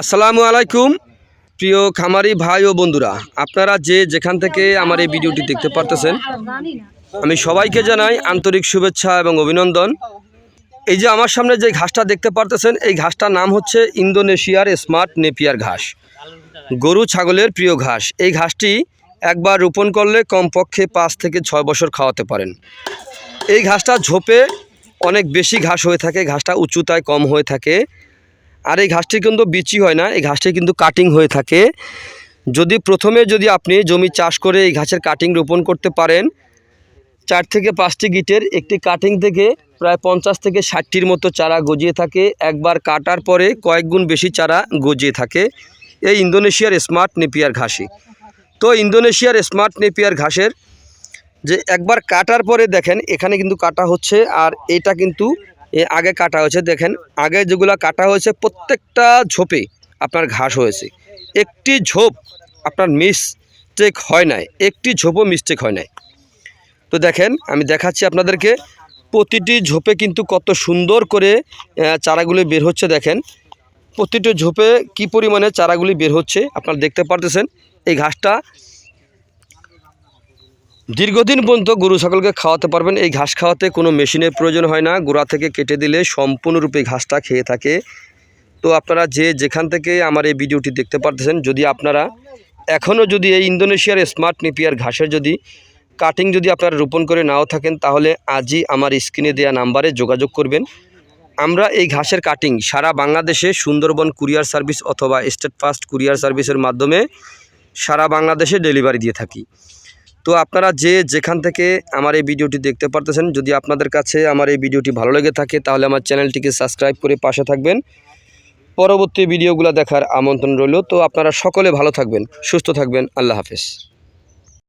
আসসালামু আলাইকুম, প্রিয় খামারি ভাই ও বন্ধুরা। আপনারা যে যেখান থেকে আমার এই ভিডিওটি দেখতে পারতেছেন, আমি সবাইকে জানাই আন্তরিক শুভেচ্ছা এবং অভিনন্দন। এই যে আমার সামনে যে ঘাসটা দেখতে পারতেছেন, এই ঘাসটার নাম হচ্ছে ইন্দোনেশিয়ার স্মার্ট নেপিয়ার ঘাস। গরু ছাগলের প্রিয় ঘাস। এই ঘাসটি একবার রোপণ করলে কমপক্ষে পাঁচ থেকে ছয় বছর খাওয়াতে পারেন। এই ঘাসটা ঝোপে অনেক বেশি ঘাস হয়ে থাকে, ঘাসটা উঁচুতায় কম হয়ে থাকে। আর এই ঘাসটি কিন্তু বিচি হয় না, এই ঘাসটি কিন্তু কাটিং হয়ে থাকে। যদি প্রথমে যদি আপনি জমি চাষ করে এই ঘাসের কাটিং রোপণ করতে পারেন, চার থেকে পাঁচটি গিটের একটি কাটিং থেকে প্রায় পঞ্চাশ থেকে ষাটটির মতো চারা গজিয়ে থাকে। একবার কাটার পরে কয়েক গুণ বেশি চারা গজিয়ে থাকে। এই ইন্দোনেশিয়ার স্মার্ট নেপিয়ার ঘাসই। তো ইন্দোনেশিয়ার স্মার্ট নেপিয়ার ঘাসের যে একবার কাটার পরে দেখেন, এখানে কিন্তু কাটা হচ্ছে আর এটা কিন্তু এ আগে কাটা হয়েছে, দেখেন। আগে যেগুলো কাটা হয়েছে, প্রত্যেকটা ঝোপে আপনার ঘাস হয়েছে। একটি ঝোপ আপনার মিস্টেক হয় নাই, একটি ঝোপও মিস্টেক হয় নাই। তো দেখেন, আমি দেখাচ্ছি আপনাদেরকে, প্রতিটি ঝোপে কিন্তু কত সুন্দর করে চারাগুলি বের হচ্ছে, দেখেন। প্রতিটি ঝোপে কি পরিমাণে চারাগুলি বের হচ্ছে, আপনারা দেখতে পারতেছেন। এই ঘাসটা দীর্ঘদিন পর্যন্ত গরু ছাগলকে খাওয়াতে পারবেন। এই ঘাস খাওয়াতে কোনো মেশিনের প্রয়োজন হয় না। গোড়া থেকে কেটে দিলে সম্পূর্ণরূপে ঘাসটা খেয়ে থাকে। তো আপনারা যে যেখান থেকে আমার এই ভিডিওটি দেখতে পারতেছেন, যদি আপনারা এখনও যদি এই ইন্দোনেশিয়ার স্মার্ট নেপিয়ার ঘাসের যদি কাটিং যদি আপনারা রোপণ করে নাও থাকেন, তাহলে আজই আমার স্ক্রিনে দেওয়া নাম্বারে যোগাযোগ করবেন। আমরা এই ঘাসের কাটিং সারা বাংলাদেশে সুন্দরবন কুরিয়ার সার্ভিস অথবা স্টেট ফাস্ট কুরিয়ার সার্ভিসের মাধ্যমে সারা বাংলাদেশে ডেলিভারি দিয়ে থাকি। তো আপনারা যে যেখান থেকে আমার এই ভিডিওটি দেখতে পারতেছেন, যদি আপনাদের কাছে আমার এই ভিডিওটি ভালো লেগে থাকে, তাহলে আমার চ্যানেলটিকে সাবস্ক্রাইব করে পাশে থাকবেন। পরবর্তী ভিডিওগুলো দেখার আমন্ত্রণ রইল। তো আপনারা সকলে ভালো থাকবেন, সুস্থ থাকবেন। আল্লাহ হাফেজ।